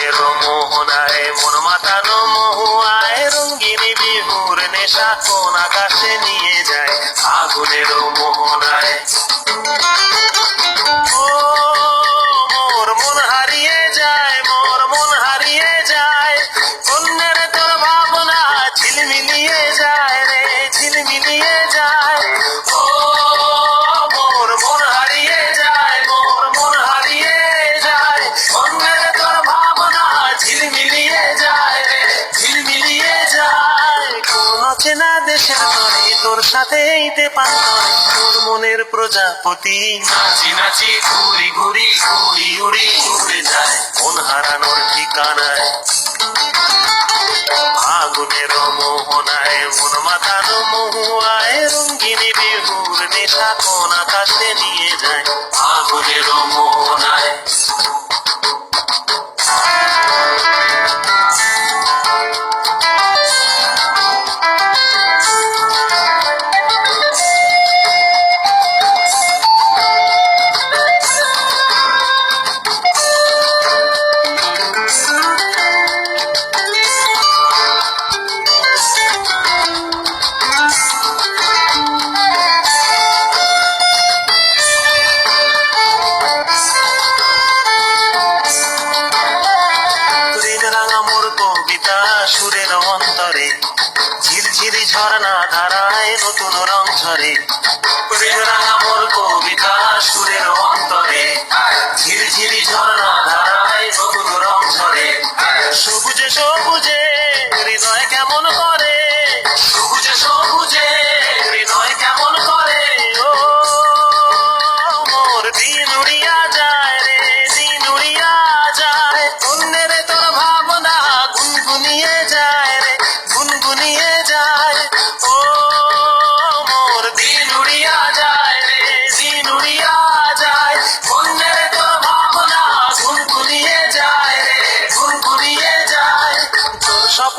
ফাগুনের মোহনায় মন মাতানো মহুয়ায় রঙ্গিনী বিহুর নেশা কোন আকাশে নিয়ে যায়। আগুনের মোহনায় চেনা তরে তোর সাথে এইতে পান তোর মনের প্রজাপতি। নাচি নাচি ঘুরি ঘুরি উড়ি উড়ি উড়ে যায়। মন হারানোর ঠিকানায়। ফাগুনের মোহনায় মন মাথানো মহুয়ায় রঙ্গিনী বিহুর নেশা কোন আকাশে নিয়ে যায়। ফাগুনের মোহনায়। অন্তরে ঝিরঝিরি ঝর্ণা ধারায় নতুন রং ঝরে। মোর কবিতা সুরের অন্তরে। ঝিরঝিরি ঝর্ণা ধারায় নতুন রং ঝরে। সবুজে সবুজে হৃদয় কেমন করে? সবুজে সবুজে হৃদয় কেমন করে? ও মোর দিন উড়িয়া যায়।